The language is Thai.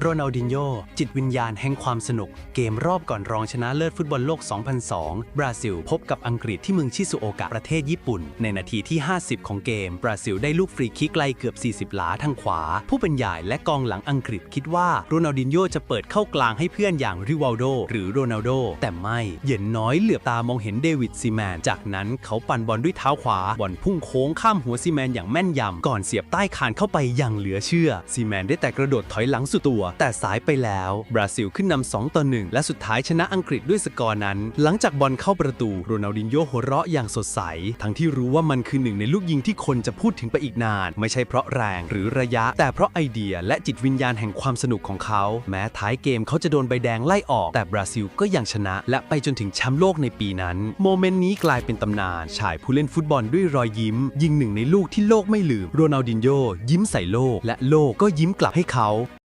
โรนัลดินโญจิตวิญญาณแห่งความสนุก เกมรอบก่อนรองชนะเลิศฟุตบอลโลก 2002 บราซิล พบกับอังกฤษที่เมืองชิซุโอกะประเทศญี่ปุ่น ในนาทีที่ 50 ของเกม บราซิลได้ลูกฟรีคิกไกลเกือบ 40 หลาทางขวา ผู้บรรยายและกองหลังอังกฤษคิดว่าโรนัลดินโญจะเปิดเข้ากลางให้เพื่อนอย่างริวัลโดหรือโรนัลโดแต่ไม่เหย็นน้อยเหลือบตามองเห็นเดวิดซีแมน จากนั้นเขาปั่นบอลด้วยเท้าขวาบอลพุ่งโค้งข้ามหัวซีแมนอย่างแม่นยำก่อนเสียบใต้คานเข้าไปอย่างเหลือเชื่อซีแมนได้แต่กระโดดถอยหลังสุดตัวแต่สายไปแล้ว บราซิลขึ้นนำ2ต่อ1และสุดท้ายชนะอังกฤษด้วยสกอร์นั้น หลังจากบอลเข้าประตูโรนัลดินโญหัวเราะอย่างสดใส ทั้งที่รู้ว่ามันคือหนึ่งในลูกยิงที่คนจะพูดถึงไปอีกนาน ไม่ใช่เพราะแรงหรือระยะ แต่เพราะไอเดียและจิตวิญญาณแห่งความสนุกของเขา แม้ท้ายเกมเขาจะโดนใบแดงไล่ออก แต่บราซิลก็ยังชนะ และไปจนถึงแชมป์โลกในปีนั้น โมเมนต์นี้กลายเป็นตำนานชายผู้เล่นฟุตบอลด้วยรอยยิ้ม ยิงหนึ่งในลูกที่โลกไม่ลืมโรนัลดินโญยิ้มใส่โลก และโลกก็ยิ้มกลับให้เขา